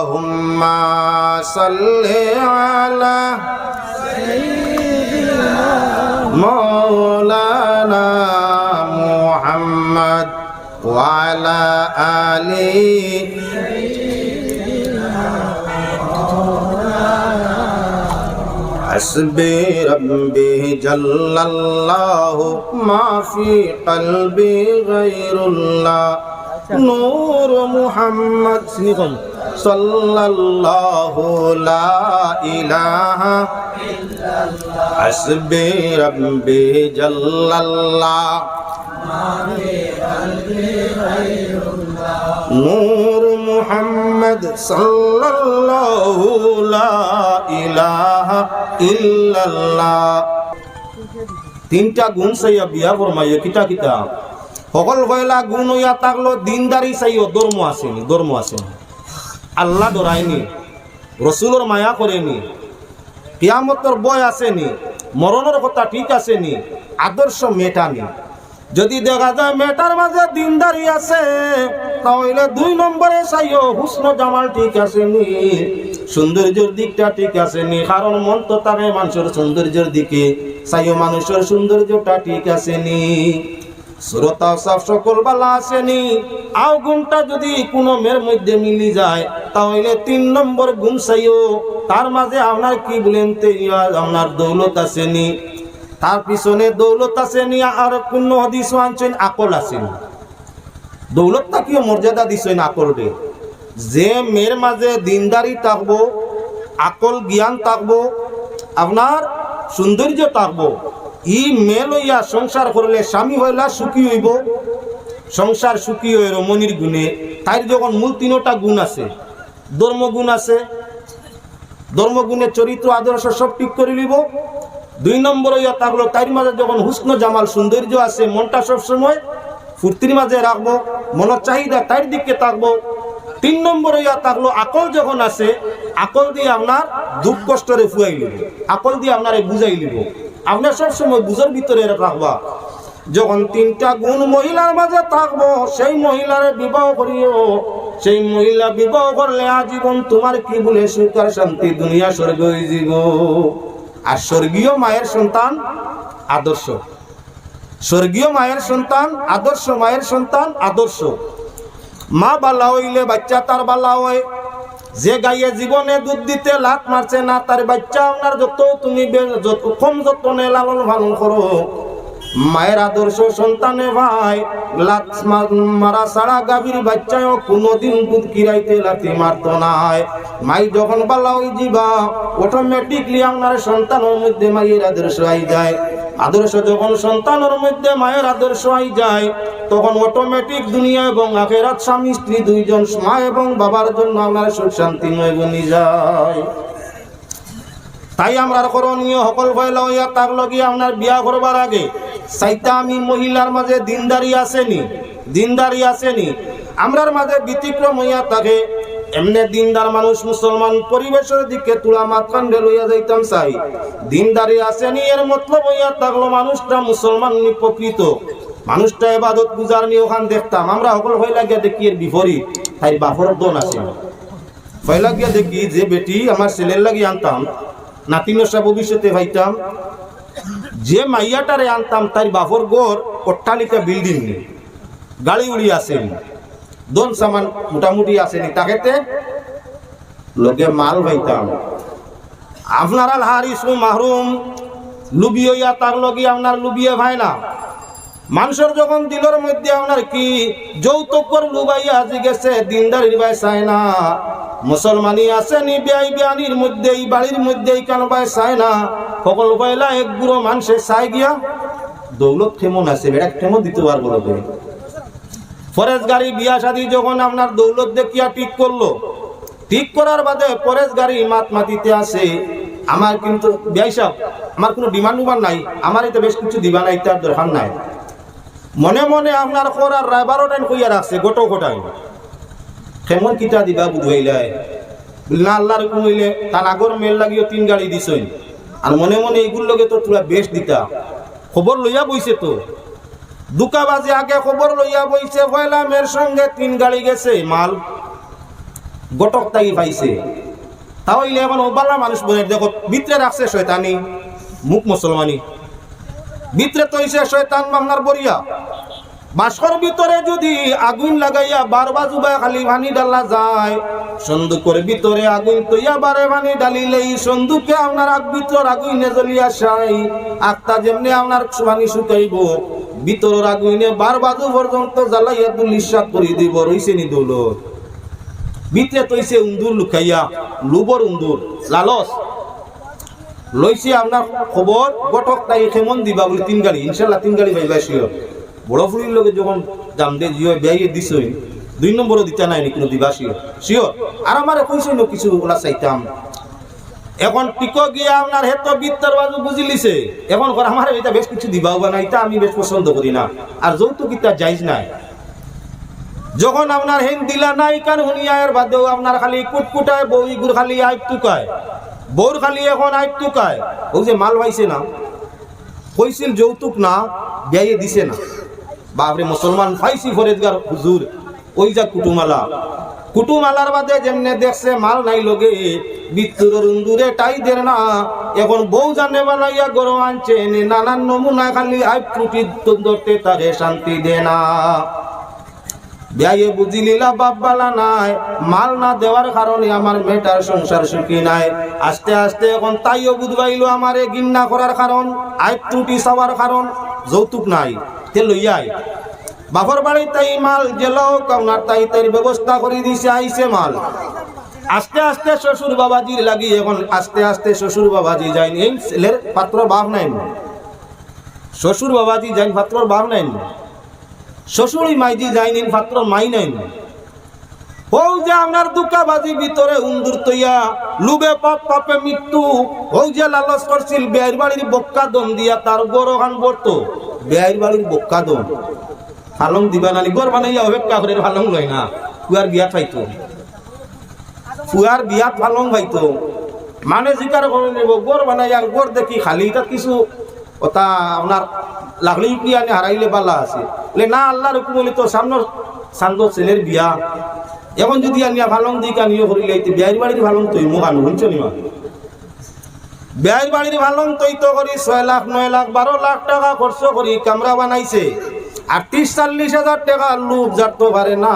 اللهم صل على مولانا محمد وعلى آله حسبي ربي جل الله ما في قلبي غير الله. نور محمد. ইলাহা নূর মোহাম্মদ সাল্লাল্লাহু লা ইলাহা তিনটা গুণ চাইয়া বিয়া ফরমাইয়া কিতা কিতা? সকল কয়লা গুণ হইয়া তাকলো দিনদারি চাইও, ধর্ম আসেনি ধর্ম আসেনি আল্লাহ ডরায়নি, রসুলোর মায়া করেনি, কিয়ামতর বয় আসেনি, মরণের কথা ঠিক আসেনি, আদর্শ মেটানি। যদি দেখা যায় মেটার মাঝে দিনদারি আছে, তাহলে দুই নম্বরে চাইও হুসন জামাল ঠিক আসেনি, সৌন্দর্যের দিকটা ঠিক আসেনি, কারণ মন তো তাকে মানুষের সৌন্দর্যের দিকে চাইও মানুষের সৌন্দর্যটা ঠিক আসেনি। শ্রোতা সব সকল বালা আসেনি। আও যদি কোনো মেয়ের মধ্যে মিলি যায়, তাহলে তিন নম্বর গুণ চাইও তার মাঝে আপনার কি বলেন আপনার দৌলত আসেনি। তার পিছনে দৌলত আসেনি, আর কোন হদিস আনছেন, আকল আসেনি। দৌলত তাকিও মর্যাদা দিছেন আকল রে? যে মেয়ের মাঝে দিনদারি থাকব, আকল জ্ঞান থাকব, আপনার সৌন্দর্য থাকব ই মেয়ে লইয়া সংসার করলে স্বামী হইলা সুখী হইব। সংসার সুখী হইল মনির গুণে। তাই যখন মূল তিনোটা গুণ আছে, ধর্মগুণ আছে ধর্মগুণের চরিত্র, আদর্শ সব ঠিক করে নিব দুই নম্বর ইয়া থাকল তার মাঝে যখন হুস্ন, জামাল, সৌন্দর্য আছে, মনটা সব সময় ফুর্তির মাঝে রাখব, মনের চাহিদা তার দিকে থাকব। তিন নম্বর ইয়া থাকল আকল যখন আছে, আকল দিয়ে আপনার দুঃখ কষ্টরে ফুয়াই লিব আকল দিয়ে আপনার বুঝাই লিব আপনার সব সময় বুঝার ভিতরে রাখবা। যখন তিনটা গুণ মহিলার মাঝে থাকব, সেই মহিলার বিবাহ করিও। সেই মহিলা বিবাহ করলে আজীবন তোমার কি বলে সুখ আর শান্তি দুনিয়া স্বর্গ হয়ে যাব আর স্বর্গীয় মায়ের সন্তান আদর্শ। স্বর্গীয় মায়ের সন্তান আদর্শ, মায়ের সন্তান আদর্শ। মা বালা হইলে বাচ্চা তার বালা হয়। যে গাইয়ে জীবনে দুধ দিতে লাত মারছে না, তার বাচ্চা আপনার যত তুমি যত কম যত্নে লালন পালন করো। মায়ের আদর্শ সন্তানে ভাই মারা সারা গাভীর বাচ্চাও কোনোদিন দুধ কিরাইতে লাথি মারত নাই। মাই যখন বালা হই যাবা অটোমেটিকলি আপনার সন্তানের মধ্যে মায়ের আদর্শ আই যায়। আদর্শ যখন সন্তানের মধ্যে মায়ের আদর্শ আই যায়, তখন অটোমেটিক দুনিয়া এবং আখেরাত স্বামী, স্ত্রী দুইজন, মা এবং বাবার জন্য আপনার সুখ শান্তিময় বনি যায়। তাই আমরা করণীয় সকল ভয়লা হইয়া তাক লগিয়ে আপনার বিয়া করবার আগে চাইতা আমি মহিলার মাঝে দিনদারি আসেনি দিনদারি আসেনি। আমরার মাঝে ব্যতিক্রম হইয়া থাকে। এমনি দিনদার মানুষ মুসলমান পরিবেশের দিকে তুলা মাতকান্ডে লইয়া যাইতাম চাই। দিনদারি আসেনি, এর মতলব হইয়া থাকল মানুষটা মুসলমান প্রকৃত। মানুষটা এবাদত গুজার নিয়ে ওখান দেখতাম। আমরা সকল ভয় লাগিয়া দেখি এর বিপরীত। তাই বাপর দন আছে। ভয় লাগিয়া দেখি যে বেটি আমার ছেলের লাগি আনতাম। নাতিনসা ভবিষ্যতে ভাইতাম। যে মাইয়াটারে আনতাম, তার বাপর গোর অট্টালিকা বিল্ডিং গাড়ি উড়ি আসেন দন সামান মোটামুটি আসেনি। তাকেতে লোকে মাল ভাইতাম আপনারা হারিসু মাহরুম, লুবিয়া তার লগে আপনার লুবিয়ে ভাই না? মানুষের যখন দিলের মধ্যে আপনার কি যৌতুক যৌতুকর লুবাইয়া আজি গেছে, দিনদারির ভাই চায় না। মুসলমানি আছে নি বিয়াই বিয়ানির মধ্যে এই বাড়ির মধ্যে এই কেন ভাই চায় না? সকল পয়লা এক গুঁড়ো মানুষে চাই গিয়া দৌলত কেমন আছে বেড়া কেমন দিতে পারব লোকে ফরেজ গাড়ি বিয়া শাদি যখন আপনার দৌলত দেখিয়া ঠিক করল, ঠিক করার বাদে পরেশ গাড়ি মাত মাতিতে আসে, আমার কিন্তু, বিয়াই সাহেব, আমার কোনো ডিমান্ড উমান্ড নাই আমার এতে বেশ কিছু দিবা নাই, তার দরকার নাই। মনে মনে আপনার করার রাইবারও টাইম কইয়া রাখছে, গোটো গোটাই কেমন কিতা দিবা বুঝাইলাই? না আল্লাহর কইলে তার আগর মেল লাগিও তিন গাড়ি দিছই আর মনে মনে এইগুলো লগে তো তোরা বেশ দিতা। খবর লইয়া বইছে তো। দুকা বাজে আগে খবর লইয়া বইছে মেয়ের সঙ্গে তিন গাড়ি গেছে, মাল গটক তাই পাইছে। তাহলে এখন ওবালা মানুষ বলে দেখো, ভিতরে রাখছে শয়তানি, মুখ মুসলমানি। ভিতরে তো হইছে শয়তান বাংলার বরিয়া। বাসকর ভিতরে যদি আগুন লাগাইয়া বারবা জুবা খালি ভানি ডালা যায়, সন্দুকের ভিতরে আগুন তৈয়া বারে ভানি ডালিলেই সন্দুকে আপনার আগ ভিতর আগুনে জ্বলিয়া সাই, আত্মা যেমনি আপনার ভানি শুকাইব, ভিতরের আগুনে বার বাজু পর্যন্ত জ্বালাইয়া দুলিশাক করে দিব, রইছে নি দৌলত। ভিতরে তৈছে উন্দুর লুকাইয়া, লুবর উন্দুর, লালস। লইছে আপনার খবর গটক তাই কেমন দিবা বলে তিন গাড়ি, ইনশাল্লাহ তিন গাড়ি পাইবা শিওর বড় ফুলির লোকে যখন দাম দে, জিও বেয়ে দিছ দুই নম্বরও দিতে নাই, কোনো দিবা শিওর। শিওর? আর আমার কইছে ন কিছু, ওলা চাইতাম। এখন টিক গিয়া আপনার হেত বিত্তর বাজু বুঝি লিছে। এখন ঘর আমার এটা বেশ কিছু দিবাও বা না এটা আমি বেশ পছন্দ করি না। আর যৌতুক ইটা যাইজ নাই। যখন আপনার হেন দিলা নাই কান হুনিয়ায়ের বাদেও আপনার খালি কুটকুটায় বউ ইগুর খালি আইপ টুকায় বউর খালি এখন আইপ টুকায় ও যে মাল পাইছে না। কইছিল যৌতুক না, ব্যয়ে দিছে না। বাপরে মুসলমান ফাইসি ফরেদগার হুজুর ওই যা কুটুমালা। কুটুমালার বাদে যেমনে দেখছে মাল নাই লগে বিত্তুরের উন্দুরে টাই দের না। এখন বউ জানে বানাইয়া গরম আনছে নানান নমুনা খালি আইপ টুটি ধরতে তারে শান্তি দে না। বিয়ায়ে বুঝিলিলা বাপ বালা নাই। মাল না দেওয়ার কারণে আমার মেয়েটার সংসার সুখী নাই। আস্তে আস্তে এখন তাইও বুঝবাইলো আমারে গিন্না করার কারণ, আই ত্রুটি চাওয়ার কারণ, যৌতুক নাই, তে লইয়াই বাপর বাড়ি তাই মাল গেলেও কাউনার তাই তাই ব্যবস্থা করে দিছে, আইছে মাল। আস্তে আস্তে শ্বশুর বাবাজির লাগি এখন আস্তে আস্তে শ্বশুর বাবাজি যায়নি এই ছেলের পাত্র বাপ নাই। শ্বশুর বাবাজি যাই পাত্রর বাপ নাই। শ্বশুরই মাইজি যাইনিন পাত্র মাই নাইন ও যে আপনার দুকাবাজি ভিতরে উন্দুর তৈয়া, লুবে পাপ, পাপে মৃত্যু। ও যে লালস করছিল বেয়ের বাড়ির বক্কা দম দিয়া তার গরো খান বর্ত বেয়ের বাড়ির বক্কা দম। ফালং দিবা নালি, গর বানাইয়া অপেক্ষা করে ফালং লয় না। কুয়ার বিয়া পাইতো ফুয়ার বিয়াত ফালং পাইতো মানে জিকার করে নেব, গর বানাইয়া গর দেখি খালি এটা কিছু ওটা আপনার লাগলেই কি আনে, হারাইলে পাল্লা আছে। বলে, না, আল্লাহর হুকুম হলে তো সামনের সান্দ ছেলের বিয়া। এখন যদি আনিয়া ভালং দিক আনিও করিলে বিয়ার বাড়ির ভালং তৈ মুখ আনো শুনছ নি বিয়ার বাড়ির ভালং তৈ তো করি, ছয় লাখ, নয় লাখ, বারো লাখ টাকা খরচ করি, কামরা বানাইছে। আর ত্রিশ চাল্লিশ হাজার টাকা লোক যাতে পারে না।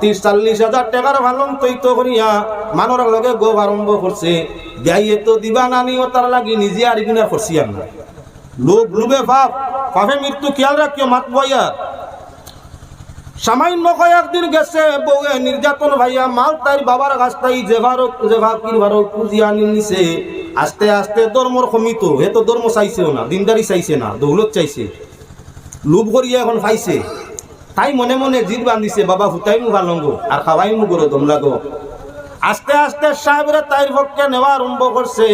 ত্রিশ চাল্লিশ হাজার টাকার ভালং তৈ তো করিয়া মানুষ লগে গোব আরম্ভ করছে। বিয়াইয়ে তো দিবা নানি ও তার লাগি নিজে আর কিনা করছি আমরা। লোভ, লোভে পাপ পাপে মৃত্যু, খেয়াল রাখিও, মাত বইয়া। সামান্য কয়েকদিন গেছে বউয়ে নির্যাতন ভাইয়া, মাল তাই বাবার কাছ তাই যেভারো যেভা কিরভারো পুঁজি আনি নিছে। আস্তে আস্তে ধর্মর কমিত হে তো ধর্ম চাইছেও না, দিনদারি চাইছে না, দৌলত চাইছে। লোভ করিয়া এখন খাইছে। তাই মনে মনে জিদ বান্ধিছে, বাবা হুতাই মু ভালঙ্গ আর খাওয়াই মু গরো লাগো। আস্তে আস্তে সাহেবরা তাইর পক্ষে নেওয়া আরম্ভ করছে।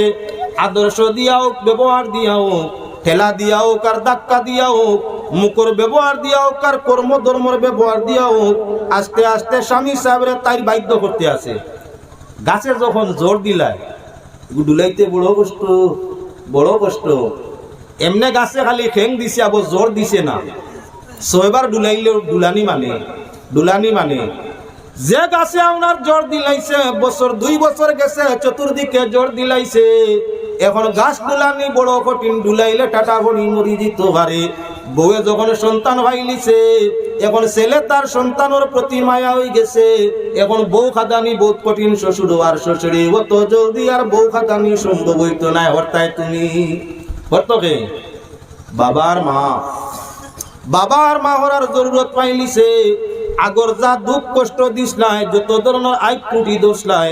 আদর্শ দিয়া হোক ব্যবহার দিয়া হোক ঠেলা দিয়া হোক আর ধাক্কা দিয়া হোক মুখর ব্যবহার দিয়া হোক আর কর্ম ধর্মর ব্যবহার দিয়া হোক আস্তে আস্তে স্বামী সাহেবরা তাই বাধ্য করতে আছে। গাছে যখন জোর দিলায় ডুলাইতে বড় কষ্ট বড় কষ্ট। এমনে গাছে খালি ঠেং দিছে, আবার জোর দিছে না। ছয়বার ডুলাইলেও ডুলানি মানে ডুলানি মানে। যে গাছে আপনার জ্বর দিলাইছে, বছর দুই বছর গেছে, চতুর্দিকে জ্বর দিলাইছে। এখন গাছ ডুলানি বড় কঠিন ডুলাইলে টাটা ভরি মরি দিত পারে বউয়ে যখন সন্তান ভাইলিছে, এখন ছেলে তার সন্তানের প্রতি মায়া হয়ে গেছে। এখন বউ খাদানি বহুত কঠিন, শ্বশুর আর শ্বশুরে অত জলদি আর বউ খাদানি সম্ভব হইতো না, হরতায় তুমি। হরতকে বাবার মা। বাবার মা হরার জরুরত পাইলিছে। আগর যা দুঃখ কষ্ট দিস নাই, যত ধরনের আই কুটি দোষ নাই,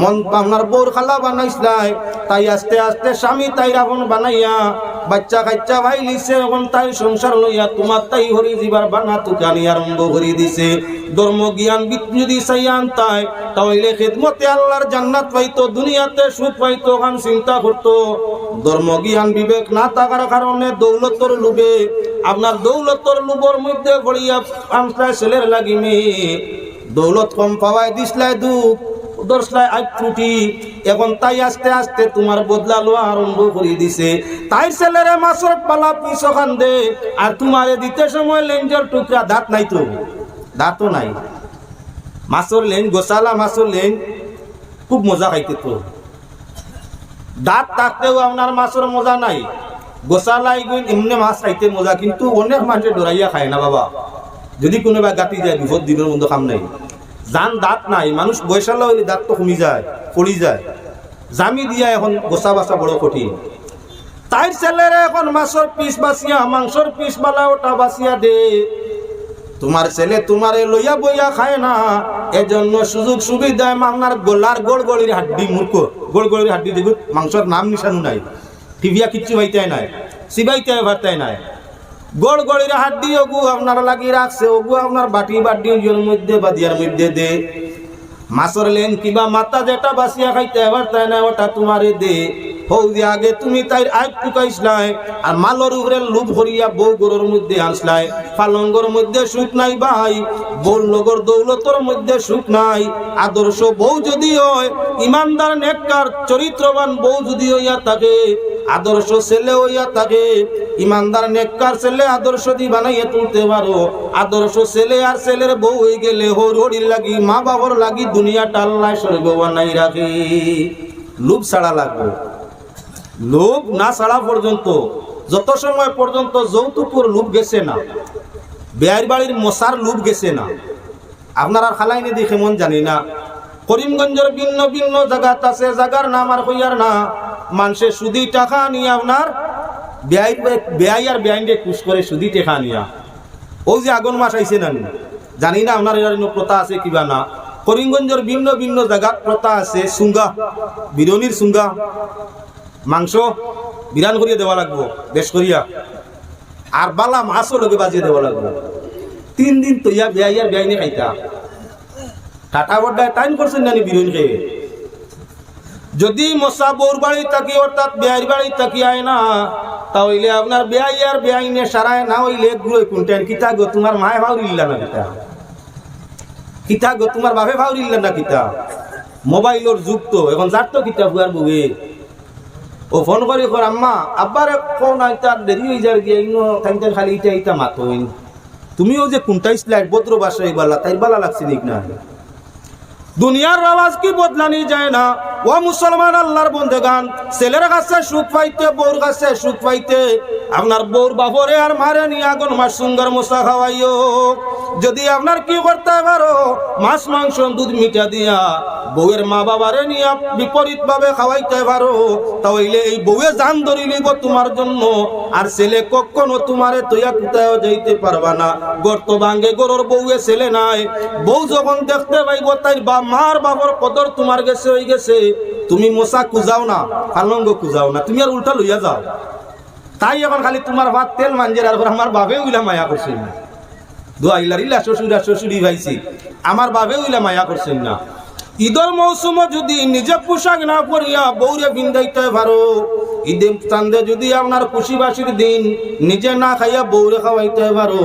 মন আপনার বোর খালা বানাইস নাই, তাই আস্তে আস্তে স্বামী তাই রাবণ বানাইয়া বাচ্চা কাচ্চা ভাই লিছে এখন তাই সংসার লইয়া তোমার তাই হরি জীবার বানা তুকানি আরম্ভ করে দিছে। ধর্ম জ্ঞান যদি চাইয়ান তাই, তাহলে খেদমতে আল্লাহর জান্নাত পাইতো, দুনিয়াতে সুখ পাইতো গান চিন্তা করতো। ধর্ম জ্ঞান বিবেক না থাকার কারণে দৌলতর লোভে, আপনার দৌলতর লোভর মধ্যে পড়িয়া ছেলের লাগি দৌলত কম পাওয়ায় দিসলাই দুঃখ দর্শলাই আজ ত্রুটি, এখন তাই আস্তে আস্তে তোমার বদলা লওয়া আরম্ভ করে দিছে। তাই ছেলেরে মাছর পালা পিছ খান দে, আর তোমারে দিতে সময় লেঞ্জর টুকরা দাঁত নাই তো? দাঁতও নাই। মাছর লেন গোসালা মাছর লেন, খুব মজা খাইতে তো। দাঁত থাকতেও আপনার মাছের মজা নাই। গোসা লাইগুন এমনি মাছ খাইতে মজা, কিন্তু অনেক মানুষের ডরাইয়া খায় না বাবা। যদি কোনোবা গাতি যায় বিপদ দিনের মধ্যে খাম নাই। যান দাঁত নাই, মানুষ বয়সালা হইলে দাঁত তো কমি যায়, পড়ি যায়। জামি দিয়া এখন গোসা বাসা বড় কঠিন। তাইর ছেলেরে এখন মাছের পিস বাসিয়া মাংসর পিস বালা ওটা বাসিয়া দে। তোমার ছেলে তোমারে লইয়া বইয়া খায় না, এজন্য সুযোগ সুবিধায় আপনার গোলার গোল গলির হাড্ডি মূর্খ গোল গলির হাড্ডি দেখুন মাংসর নাম নিশানু নাই। টিভিয়া কিচ্ছু পাইতে নাই সিবাইতে ভারতাই নাই। গোল গলির হাড্ডি ওগু আপনার লাগি রাখছে, ওগু আপনার বাটি বাটি ওর মধ্যে বা দিয়ার মধ্যে দে। মাছর লেন কিবা মাথা যেটা বাসিয়া খাইতে এবার তাই না, ওটা তোমারে দে। হৌ যে আগে তুমি তাই আইপ টুকাইছলাই আর মালর উপরে লুপ ভরিয়া বউ গরুর মধ্যে আনসলাই পালঙ্গর মধ্যে সুখ নাই ভাই বউর লগর দৌলতর মধ্যে সুখ নাই। আদর্শ বউ যদি হয়, ইমানদার, নেককার, চরিত্রবান বউ যদি হইয়া থাকে আদর্শ ছেলে হইয়া থাকে ইমানদার, নেককার ছেলে আদর্শ দি বানাইয়া তুলতে পারো। আদর্শ ছেলে আর ছেলের বউ হয়ে গেলে হর হরির লাগি, মা বাবার লাগি দুনিয়াটা আল্লাহ স্বর্গ বানাই রাখি। লুপ ছাড়া লাগবে। লোভ না ছাড়া পর্যন্ত, যত সময় পর্যন্ত যৌতুকুর লোভ গেছে না, বেয়ার বাড়ির মশার লোভ গেছে না, আপনার আর খালাইনি দেখে মন জানি না। করিমগঞ্জের ভিন্ন ভিন্ন জায়গাত আছে জায়গার নাম আর কইয়ার না। মানুষে সুদি টাকা নিয়ে আপনার বেয়াই বেয়াই আর বেআইনকে কুশ করে সুদি টাকা নিয়া। ও যে আগুন মাস আইছে না? জানি না আপনার এর প্রথা আছে কিবা না। করিমগঞ্জের ভিন্ন ভিন্ন জায়গাত প্রথা আছে সুঙ্গা, বিরনির সুঙ্গা। মাংস বিরান করিয়া দেওয়া লাগবো, বেশ করিয়া। আর বালা মাছও লগে বাজিয়ে দেওয়া লাগবো। তিন দিন তৈয়া বেয়াইয়ার বেআইনে খাইতা। টাটা বড্ডায় টাইম করছেন জানি বিরোন খেয়ে যদি মশা বৌর বাড়ি থাকি, অর্থাৎ বেয়ার বাড়ি থাকি আয় না, তাহলে আপনার বেয়াই আর বেআইনে সারায় না হইলে গুলোই কুনটেন কিতা গো, তোমার মায় ভাউরিল্লা না কিতা? কিতা গো, তোমার বাপে ভাউরিল্লা না কিতা? মোবাইলের যুগ তো, এখন যার তো কিতা হুয়ার বুগে ও ফোন করে কর, আম্মা, আব্বারে কোন আইতা, দেরি হয়ে যার গিয়ে, ইনো থাকতেন খালি ইটা ইটা মাতইন। তুমিও যে কোনটাই স্লাইড ভদ্র বাসায় বালা, তাই বালা লাগছে দেখ না। দুনিয়ার আওয়াজ কি বদলানি যায় না? ও মুসলমান আল্লাহর বন্ধে গান ছেলের কাছে সুখ পাইতে, বউর কাছে সুখ পাইতে। আপনার বউর বাপরে আর মারে নিয়ে আগুন মাছ সুন্দর মশা খাওয়াইও। যদি আপনার কি করতে পারো, মাছ, মাংস, দুধ মিঠা দিয়া বউয়ের মা বাবারে নিয়ে বিপরীত ভাবে খাওয়াইতে পারো। তাহলে এই বউয়ে জান ধরি লিব তোমার জন্য। আর ছেলে কখনো তোমারে তৈয়া কোথাও যাইতে পারবা না। গর্ত ভাঙ্গে গরুর বউয়ে ছেলে নাই। বউ যখন দেখতে পাইব, তাই বা মার বাবার কদর তোমার গেছে হয়ে গেছে। তুমি মশা কুজাও না ফালঙ্গ কুজাও না, তুমি আর উল্টা লইয়া যাও। তাই এখন খালি তোমার ভাত তেল মাঞ্জের আর আমার বাবে উইলা মায়া করছেন না। দোয়াইলার ইলা শ্বশুরি ভাইছি, আমার বাবে উইলা মায়া করছেন না। ঈদর মৌসুম যদি নিজে পোশাক না পরিয়া বৌরে বিন্দাইতে পারো নিজে না খাইয়া পারো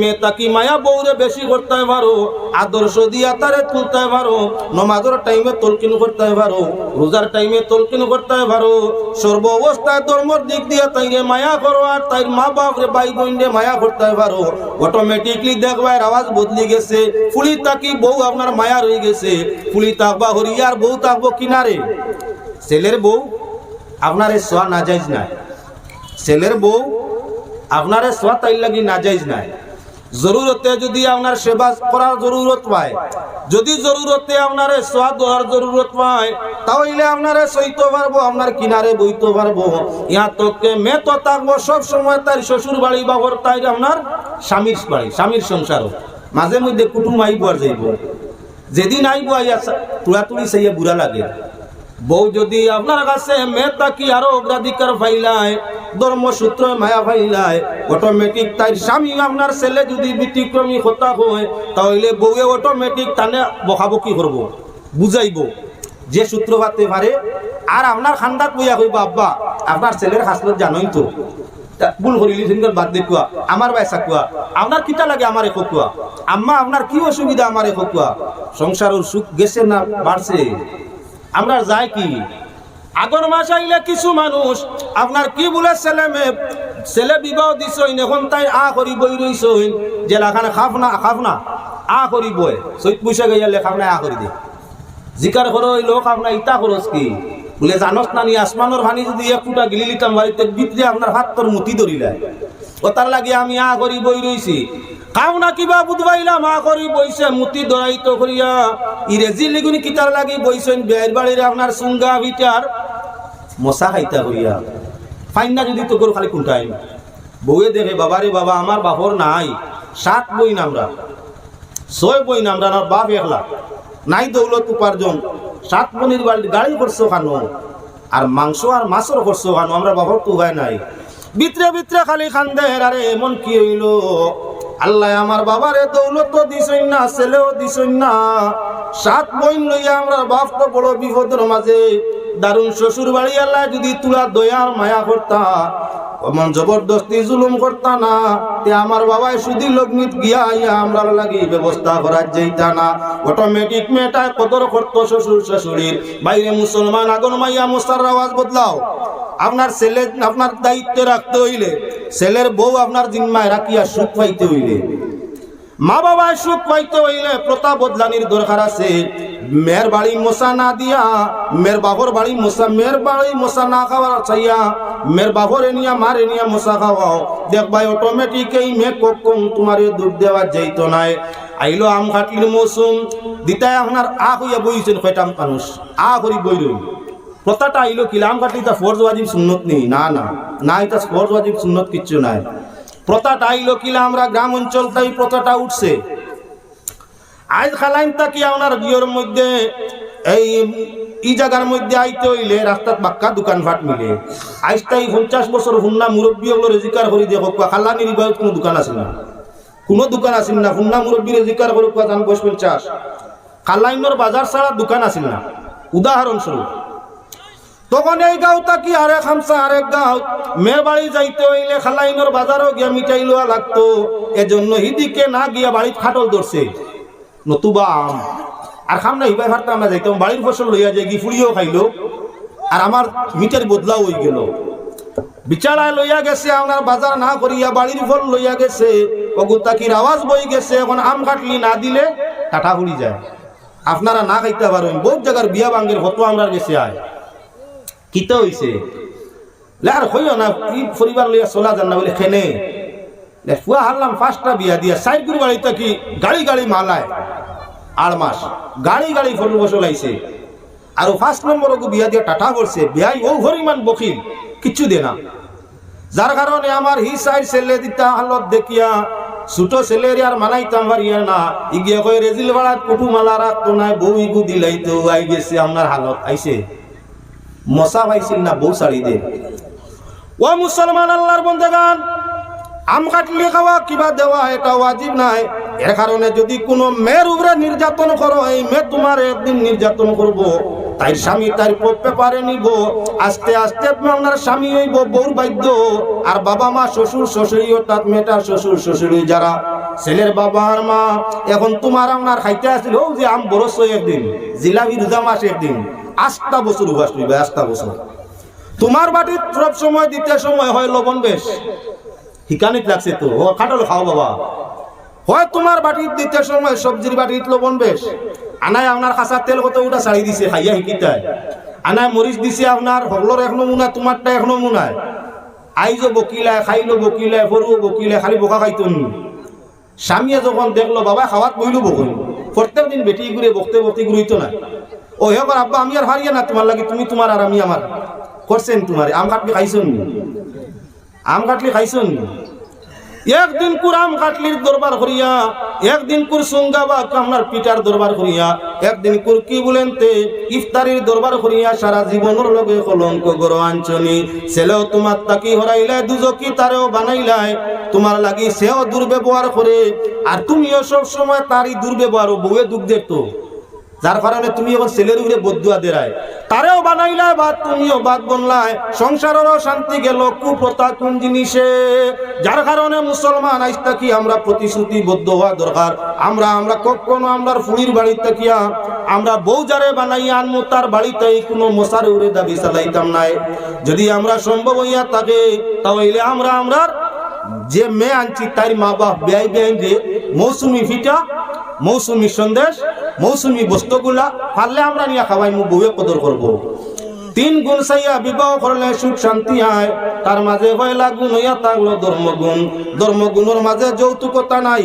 মেয়ে তাকি মায়া বেশি করতে পারো, আদর্শ তুলতে পারো টাইমে করতে রোজার টাইমে তলকিন করতে পারো, সর্ব অবস্থায় দিক মায়া আর তাই মা মায়া করতে পারো। অটোমেটিকলি দেখবার আওয়াজ বদলি গেছে, ফুলি তাকি বউ আপনার মায়া রয়ে গেছে, ফুলি তাকবা হরিয়ার বউ তাকবো কিনারে? ছেলের বউ আপনার সোয়া নাজাইজ নাই। ছেলের বউ আপনার সোয়া তাই লাগি নাজাইজ নাই। জরুরতে যদি আপনার সেবা করার জরুরত পায়, যদি জরুরতে আপনার সোয়া দেওয়ার জরুরত পায় তাহলে আপনার সইতে পারব, আপনার কিনারে বইতে পারব। ইহা তোকে মে তো থাকব, সব সময় তার শ্বশুর বাড়ি বাবর তাই আপনার স্বামীর বাড়ি, স্বামীর সংসারও। মাঝে মধ্যে কুটুম আইব আর যাইব। যেদিন আইব আইয়া তুড়াতুড়ি সেইয়া বুড়া লাগে। বউ যদি আপনার কাছে মেয়েটা কি আরও অগ্রাধিকার ফাইলায় ধর্মসূত্র মায়া ফাইলায় অটোমেটিক তাই স্বামী আপনার ছেলে যদি ব্যতিক্রমী হতা হয়, তাহলে বউয়ে অটোমেটিক তানে বকাবকি করব, বুঝাইব, যে সূত্র পাতে পারে। আর আপনার খান্দাত বইয়া কইব, আব্বা, আপনার ছেলের হাসলত জানোই তো। তা ভুল করিলি সিঙ্গল বাদ দেখুয়া আমার বাইসা কুয়া, আপনার কিটা লাগে আমার একো কুয়া? আম্মা, আপনার কি অসুবিধা আমার একো কুয়া? সংসারের সুখ গেছে না বাড়ছে আমরা যাই কি? আগর মাস আইলে কিছু মানুষ আপনার কি বলে ছেলে মেয়ে, ছেলে বিবাহ দিছইন, এখন তাই আ করি বই রইছইন, জেলাখানে খাফ না খাফ না, আ করি বই, চৈত পয়সা গেলে খাফ না আ করি দে। জিকার করো ওই লোক আপনার ইটা খরচ কি? বলে জানস না নি আসমানোর ভানি যদি এক ফুটা গিলি লিতাম বাড়িতে বিতরে আপনার হাত তোর মুতি ধরিলাই ও তার লাগে আমি আ করি বই রইছি কাউ না কিবা বুধবাইলাম মা করি বইছে, মুতি দরাইত করিয়া। ইরেজি লিগুনি কিতার লাগি বইছেন বেয়ের বাড়ির আপনার সুঙ্গা ভিটার মশা খাইতা হইয়া ফাইন না যদি তো খালি কুন্টাই বউয়ে দেখে বাবারে বাবা আমার বাপর নাই। সাত বই নামরা ছয় বই নামরা আমার বাপ একলা নাই দৌলত উপার্জন সাত বনির বাড়ি গাড়ি করছ খানো। আর মাংস আর মাছর করছ খানো। আমরা বাপর তো নাই। ভিতরে ভিতরে খালি খান্দে আরে এমন কি হইল? আল্লাহ আমার বাবারে দৌলত দিছই না, ছেলেও দিছই না। সাত বইন লইয়া আমরা বাপ তো বড় বিপদের মাঝে, দারুণ শ্বশুর বাড়ি আল্লাহ যদি তুলা দয়ার মায়া করতা অমন জবরদস্তি জুলুম করতা না। তে আমার বাবায় সুদি লগ্নিত গিয়া আইয়া আমরা লাগি ব্যবস্থা করার যাইতা না। অটোমেটিক মেয়েটায় কদর করতো শ্বশুর, শাশুড়ির। বাইরে মুসলমান আগুন মাইয়া মুসার আওয়াজ বদলাও। আপনার ছেলে, আপনার দায়িত্ব রাখতে হইলে। ছেলের বউ আপনার জিম্মায় রাখিয়া সুখ পাইতে হইলে। মা বাবায় সুখ পাইতে হইলে প্রতাপ বদলানির দরকার আছে। মেয়ের বাড়ি মশা না দিয়া, মেয়ের বাবর বাড়ি মশা, মেয়ের বাড়ি মশা না খাওয়ার চাইয়া মেয়ের বাবর এনিয়া মারে নিয়া মশা খাওয়াও। দেখবাই অটোমেটিক এই মেয়ে কখন তোমার দুধ দেওয়া যাইত নাই। আইলো আম খাটলির মৌসুম, দিতাই আপনার আ হইয়া বইছেন কয়টা মানুষ, আ করি বই রই প্রতাটা আইলো কি, আম কাটলি তা ফোর্স ওয়াজিব সুন্নত নেই? না না না, এটা ফোর্স ওয়াজিব সুন্নত কিচ্ছু নাই। প্রথাটা আইলো কিলা আমরা গ্রাম অঞ্চল তাই প্রথাটা উঠছে। আজ খালাইন তাকি আপনার বিয়ের মধ্যে, এই ই জায়গার মধ্যে আইতে হইলে রাস্তাত বাক্কা দোকান ফাট মিলে। আজ তাই পঞ্চাশ বছর হুন্না মুরব্বী হলো রেজিকার করি দিয়ে হোক খালানি রিবায়ত কোনো দোকান আছে না। কোনো দোকান আছিল না, হুন্না মুরব্বী রেজিকার করে জান বয়স পঞ্চাশ। খালাইনের বাজার ছাড়া দোকান আছিল না। উদাহরণস্বরূপ তখন এই গাঁও তাকি আরেক হামসা আরেক গাঁও? মেয়ের বাড়ি যাইতে হইলে খালাইনের বাজারও গিয়া মিঠাই লোয়া লাগতো। এজন্য হিদিকে না গিয়া বাড়িত খাটল ধরছে। নতুবা আম। আর খাম না, হিবাই ভারটা আমরা যাইতাম। বাড়ির ফসল লইয়া যাই গিফুড়িও খাইলো, আর আমার মিটার বদলাও হয়ে গেল। বিচারায় লইয়া গেছে, আপনার বাজার না করিয়া বাড়ির ফল লইয়া গেছে। অগুতাকির আওয়াজ বই গেছে, এখন আম কাটলি না দিলে কাটা উড়ি যায়। আপনারা না খাইতে পারেন। বহুত জায়গার বিয়া বাঙ্গের হতো আমরা গেছে আয়। কিতে হইছে? লেখার হইও না, কি পরিবার লইয়া চলা যান না বলে খেনে? ফুয়া হারলাম পাঁচটা বিয়া দিয়া সাইড গুরু বাড়িতে কি গাড়ি গাড়ি মালায় আড় মাস, গাড়ি গাড়ি ফল বসল আইছে। আর ফার্স্ট নম্বর বিয়া দিয়া টাটা করছে, বিয়াই ও হরিমান বকিল, কিচ্ছু দে না। যার কারণে আমার হি সাইড ছেলে দিতা হালত দেখিয়া, ছোট ছেলের আর মানাইতাম পারিয়া না। ইগিয়া কই রেজিল বাড়াত কুটু মালা রাখতো নাই বউ ইগু দিলাইতো আই গেছে, আপনার হালত আইছে। মশা পাইছিল না, বউ শাড়ি দে ও মুসলমান আল্লাহর বন্দেগান, আম কাটলে খাওয়া কিবা দেওয়া এটা ওয়াজিব নাই। এর কারণে যদি কোনো মেয়ের উপরে নির্যাতন করো, এই মেয়ে তোমার একদিন নির্যাতন করব। তাই স্বামী তার পেপারে নিব। আস্তে আস্তে আপনার স্বামী হইব, বউর বাধ্য। আর বাবা মা, শ্বশুর শ্বশুরি অর্থাৎ মেয়েটার শ্বশুর শ্বশুরি যারা, ছেলের বাবা আর মা, এখন তোমার আপনার খাইতে আসছিল ও যে আম বরস একদিন জিলাপি রোজা মাস একদিন। আস্তা বছর উপাস নিবে আস্তা বছর। তোমার বাটির সব সময় দিতে সময় হয় লবণ বেশ। হিকানিত লাগছে তো। ও, খাটল খাও বাবা। হয় তোমার বাটির দিতে সময় সবজির বাটির লবণ বেশ। আনায় আপনার খাসা তেল কত ওটা ছাড়ি দিছে খাইয়া হিকিতায়। আনায় মরিচ দিছে আপনার, হগলোর এক নমুনা, তোমারটা এক নমুনায়। আইজো বকিলায়, খাইলো বকিলায় ফরু বকিলায়, খালি বোকা খাইতো নি। স্বামীয়ে যখন দেখল বাবা খাওয়াত বইলো বকুন প্রত্যেক দিন বেটি ঘুরে বকতে বকতে ঘুরিত না। ও হে কর আব্বা, আমি আর হারিয়ে না তোমার লাগে, তুমি তোমার আর আমি আমার। করছেন তোমার, আম কাটলি খাইছন আম কাটলি খাইছন একদিন কুর আম কাটলির দরবার করিয়া, একদিন কুর সুঙ্গা বা কামনার পিটার দরবার করিয়া, একদিন কুর কি বলেন তে, ইফতারির দরবার করিয়া সারা জীবনের লগে কলঙ্ক গর আঞ্চনি ছেলেও তোমার তাকি হরাইলাই দুজকি তারেও বানাইলাই তোমার লাগি সেও দুর্ব্যবহার করে, আর তুমিও সব সময় তারই দুর্ব্যবহার বউয়ে দুঃখ দেখতো যার কারণে তুমি এখন ছেলের উপরে বদুয়া দেরায়। তারেও বানাইলাই বাদ তুমিও বাদ বনলাই সংসারেরও শান্তি গেল কুপ্রতা কোন জিনিসে? যার কারণে মুসলমান আজ থাকি আমরা প্রতিশ্রুতি বদ্ধ হওয়া দরকার। আমরা আমরা কখনো আমরা ফুড়ির বাড়ি থাকিয়া আমরা বউ যারে আনমু, তার বাড়িতে কোনো মশার উড়ে দাবি চালাইতাম নাই। যদি আমরা সম্ভব হইয়া থাকে, তাহলে আমরা আমরার যে মেয়ে আনছি, তার মা বাপ ব্যয় ব্যয় মৌসুমি ফিটা, মৌসুমি সন্দেশ মৌসুমি বস্তুগুলা পারলে আমরা নিয়ে খাওয়াই, মু বউয়ে কদর করব। তিন গুণ সাইয়া বিবাহ করলে সুখ শান্তি হয়। তার মাঝে হইলা গুণ হইয়া থাকল ধর্মগুণ। ধর্মগুণের মাঝে যৌতুকতা নাই।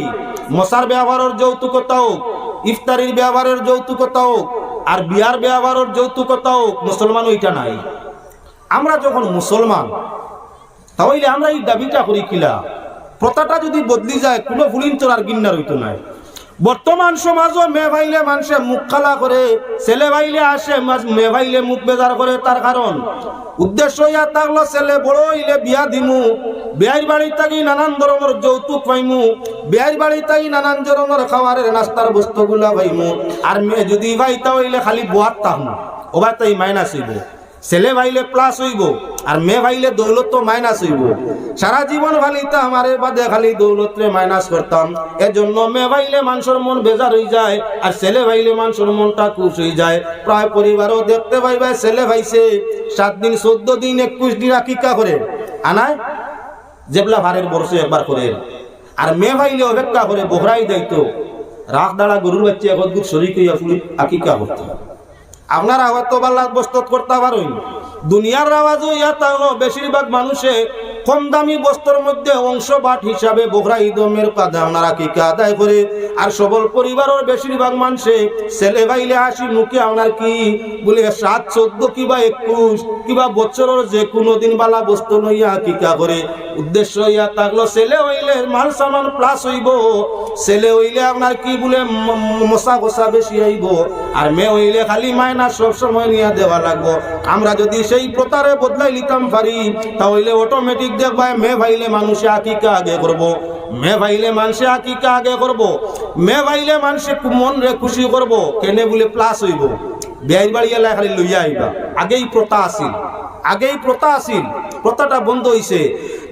মশার ব্যবহারের যৌতুকতা হোক, ইফতারির ব্যবহারের যৌতুকতা হোক, আর বিয়ার ব্যবহারের যৌতুকতা হোক মুসলমান ওইটা নাই। আমরা যখন মুসলমান, তাহলে আমরা এই দাবিটা করি কিলা? প্রথাটা যদি বদলি যায় কোনো তোর আর গিন্নার হইতো নাই। বর্তমান সমাজও মেয়ে ভাইলে মানুষে মুখ খালা করে, ছেলে ভাইলে আসে মেয়ে ভাইলে মুখ বেজার করে, তার কারণ। উদ্দেশ্য ইয়া থাকল ছেলে বড় হইলে বিয়া দিমু, বিয়ার বাড়ি থাকি নানান ধরনের যৌতুক পাইমু, বিয়ার বাড়ি থাকি নানান ধরনের খাবারের নাস্তার বস্তুগুলা পাইমু, আর মেয়ে যদি ভাইতা হইলে খালি বোয়ার তাহমু। ওবার তাই মাইনাস হইব। ছেলে ভাইলে প্লাস হইব। আর মেয়ে ভাইলে দৌলত তো মাইনাস হইব। সারা জীবন ভালিতা আমারে বাদে খালি দৌলত রে মাইনাস করতাম। এজন্য মেয়ে ভাইলে মানুষের মন বেজার হয়ে যায়, আর ছেলে ভাইলে মানুষের মনটা খুশ হয়ে যায়। প্রায় পরিবারও দেখতে পাইবে ছেলে ভাইছে। সাত দিন, চোদ্দ দিন, একুশ দিন আকিকা করে? আনায়? জেবলা ভারের বরসে একবার করে। আর মেয়ে ভাইলে অপেক্ষা করে বহরাই দায়িত্ব। রাখ দাঁড়া গরুর বাচ্চা একদূর শরীর হইয়া ফুলি আকিকা করতে আপনার আওয়াজ তো বাল্লা বস্তত করতে পারুন দুনিয়ার আওয়াজও ইয়াত হলো বেশিরভাগ মানুষে কম দামি বস্ত্রের মধ্যে অংশ বাট হিসাবে বকরা ইদমের কাদা আপনারা কি আদায় করে? আর সবল পরিবারের বেশিরভাগ মানুষে ছেলে ভাইলে হাসি মুখে আপনার কি? বলে সাত, চোদ্দ কিবা একুশ কিবা বছরের যে কোনো দিন বালা বস্তু লইয়া কিকা করে? উদ্দেশ্য ইয়া থাকল ছেলে হইলে মাল সামান প্লাস হইব, ছেলে হইলে আপনার কি বলে মশা গোসা বেশি আইব আর মেয়ে হইলে খালি মায়না সব সময় নিয়ে দেওয়া লাগবো। আমরা যদি সেই প্রতারে বদলাই লিতাম পারি তাহলে অটোমেটিক দেখবাই মে ভাইলে মানুষে আকিকা আগে করব? মে ভাইলে মানুষে আকিকা আগে করব? মে ভাইলে মানুষে মন রে খুশি করব, কেনে বলে প্লাস হইব? বিয়াই বাড়ি খালি লইয়া আইবা। আগেই প্রথা আসিল আগেই প্রথা আসিল প্রথাটা বন্ধ হইছে।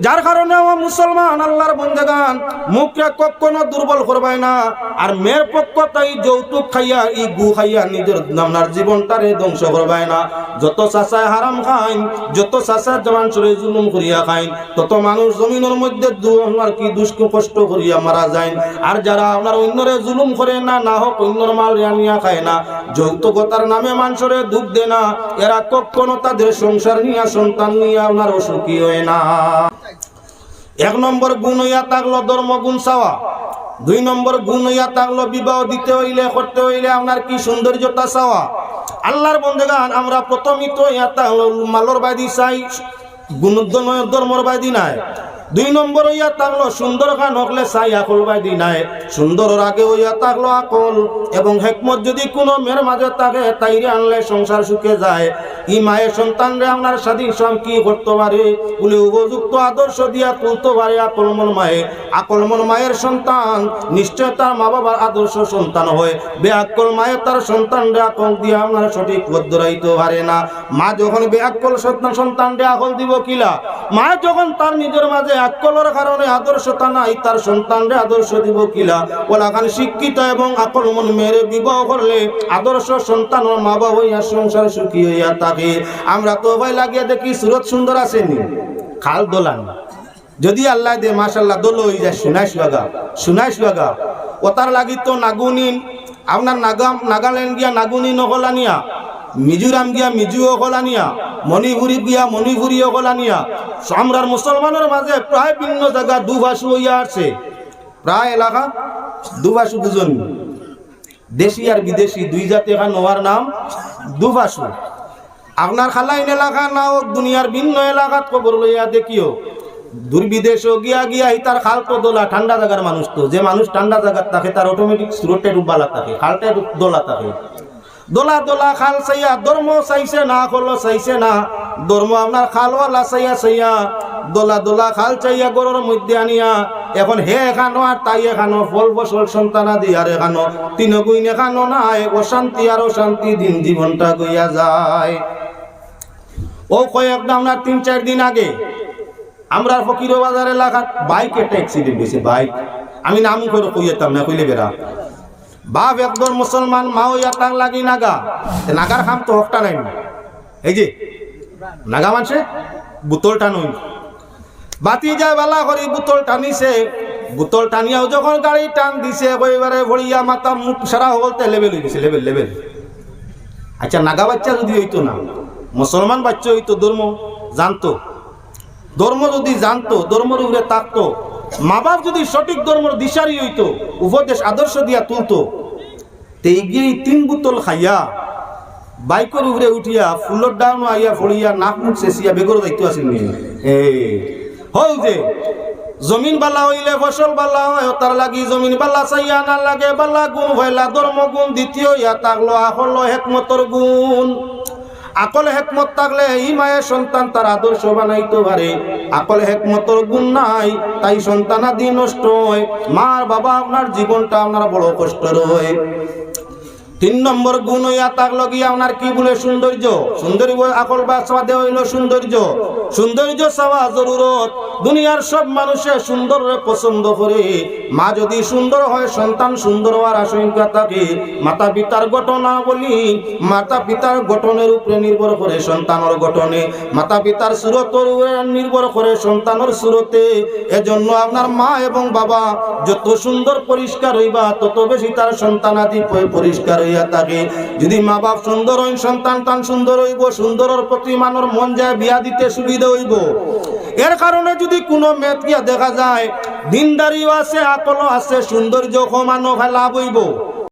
যার কারণে আমার মুসলমান, আল্লাহর বন্দেগান মুখকে কখনো দুর্বল করবাই না, আর মেয়ের পক্ষ তাই যৌতুক খাইয়া, ই গু খাইয়া নিজের নামনার জীবনটারে ধ্বংস করবাই না। যত চাচায় হারাম খাইন, যত চাচায় জমান চলে জুলুম করিয়া খাইন, তত মানুষ জমিনের মধ্যে আপনার কি দুষ্ক কষ্ট করিয়া মারা যায় আর যারা আপনার অন্যরে জুলুম করে না না হোক অন্যর মাল আনিয়া খায় না। যৌতুকতার নামে মানুষরে দুঃখ দেয় না, এরা কখনো তাদের সংসার নিয়ে, সন্তান নিয়ে আপনার অসুখী হয় না। এক নম্বর গুণ হইয়া থাকল ধর্ম গুণ চাওয়া। দুই নম্বর গুণ হইয়া থাকল বিবাহ দিতে হইলে, করতে হইলে আপনার কি সৌন্দর্যতা চাওয়া? আল্লাহর বন্ধেগান আমরা প্রথমই তো ইয়া থাকল মালর বাদি চাই গুণ ধর্মর বাদি নাই। দুই নম্বর হইয়া থাকল সুন্দর গান হকলে চাই আকল বাদি নাই। সুন্দরের আগে হইয়া থাকল আকল, এবং হেকমত যদি কোনো মেয়ের মাঝে থাকে, তাইরে আনলে সংসার সুখে যায়। ই মায়ের সন্তানরে আপনার স্বাধীন সব কি করতে পারে? বলে উপযুক্ত আদর্শ দিয়া তুলতে পারে আকলমন মায়ে। আকলমন মায়ের সন্তান, নিশ্চয় তার মা বাবার আদর্শ সন্তান হয়। বেআকল মায়ের তার সন্তানরে আকল দিয়া আপনার সঠিক পথ ধরাইতে পারে না। মা যখন বেআকল সন্তান, সন্তানরে আকল দিব কিলা? মা যখন তার নিজের মাঝে আকলের কারণে আদর্শতা নাই, তার সন্তানরে আদর্শ দিব কিলা? ওলাখান শিক্ষিত এবং আকলমন মেয়েরে বিবাহ করলে আদর্শ সন্তান ও মা বাবা হইয়া সংসার সুখী হইয়া থাকে। আমরা তো ভাই লাগিয়ে দেখি সুরত সুন্দর আসেনি। খাল দোলান। যদি আল্লাহ দে মাশাল্লাহ দোল হয়ে যায় শুনাইশ লাগা শুনাইশ লাগা ওতার লাগি তো নাগুনিন আপনার নাগাম নাগাল্যান্ড গিয়া নাগুনি নকলানিয়া মিজোরাম গিয়া মিজু অকলানিয়া মণিপুরি গিয়া মণিপুরি অকলানিয়া আমরার মুসলমানের মাঝে প্রায় ভিন্ন জায়গা দুভাষু হইয়া আছে প্রায় এলাকা দুভাষু দুজন। দেশি আর বিদেশি, দুই জাতি এখান নোয়ার নাম দুভাষু। আপনার খালাইন এলাকা না হোক, দুনিয়ার ভিন্ন এলাকাত খবর লইয়া দেখিও। দুর্বিদেশ গিয়া গিয়া তার খাল তো দোলা ঠান্ডা জায়গার মানুষ তো। যে মানুষ ঠান্ডা জায়গার থাকে, তার অটোমেটিক স্রোটে ডুবালা থাকে, খালটা দোলা থাকে। দোলা দোলা খাল চাইয়া, ধর্ম চাইছে না করল চাইছে না। ধর্ম আপনার খালওয়ালা চাইয়া চাইয়া, দোলা দোলা খাল চাইয়া গরুর মধ্যে আনিয়া, এখন হে এখানো আর তাই এখানো, ফল ফসল সন্তান আদি আর এখানো। তিন গুইন এখানো নাই, অশান্তি আর অশান্তি দিন জীবনটা গইয়া যায়। ও কয়েকটা আপনার তিন চার দিন আগে আমরা ফকির বাজার এলাকার বাইক একটা অ্যাক্সিডেন্ট হয়েছে বাইক। আমি নাম করে কইতাম না কইলে বেড়া বাপ একদম মুসলমান, মাও হইয়া তার লাগি নাগা। নাগার খাম তো হকটা নাই এই যে, নাগা মানছে বুতল টানুন। বাতি যায় বালা করি বুতল টানিছে বোতল টানিয়াও যখন গাড়ি টান দিছে এবারে ভরিয়া মাথা মুখ সারা হলতে লেভেল হয়ে গেছে লেভেল লেভেল আচ্ছা নাগা বাচ্চা যদি হইতো না মুসলমান বাচ্চা হইতো ধর্ম জানতো। ধর্ম যদি জানতো ধর্মের উপরে থাকতো মা বাপ যদি সঠিক ধর্মের দিশারি হইতো, উপদেশ আদর্শ দিয়া তুলতো তিন বোতল খাইয়া বাইকের উপরে উঠিয়া ফুলর ডাউন আইয়া ফড়িয়া নাক মুখ চেঁচিয়া বেগর দায়িত্ব আছিল হও যে, জমিন বালা হইলে ফসল বালা হয় তার লাগি জমিন বালা চাইয়া না লাগে বালা গুণ হইলা ধর্ম গুণ দ্বিতীয় ইয়া তাকলো আকল হেকমতর গুণ। আকল হেকমত থাকলে এই মায়ের সন্তান তার আদর্শ বানাইতে পারে। আকল হেকমতর গুণ নাই, তাই সন্তান আদি নষ্ট হয়। মার বাবা আপনার জীবনটা আপনার বড় কষ্ট রয়। তিন নম্বর গুণ হইয়া তাক লগিয়া আপনার কি বলে সৌন্দর্য? সুন্দরী আকল বা সাদে হইল সৌন্দর্য। সৌন্দর্য চাওয়া জরুরত। দুনিয়ার সব মানুষে সুন্দর পছন্দ করে। মা যদি সুন্দর হয়, সন্তান সুন্দর হওয়ার আশঙ্কা থাকে। মাতা পিতার ঘটনা বলি, মাতা পিতার গঠনের উপরে নির্ভর করে সন্তানের গঠনে। মাতা পিতার সুরতর নির্ভর করে সন্তানের সুরতে। এজন্য আপনার মা এবং বাবা যত সুন্দর পরিষ্কার হইবা, তত বেশি তার সন্তান আদি পরিষ্কার হইয়া থাকে। যদি মা বাপ সুন্দর হইন, সন্তান টান সুন্দর হইব, সুন্দরের প্রতি মানুষ মন যায় বিয়া দিতে সুবিধা হইব। এর কারণে যদি কোনো মেয়ে গিয়া দেখা যায়, দিনদারিও আছে, আকলও আছে সৌন্দর্য কমানো ফেলা হইব।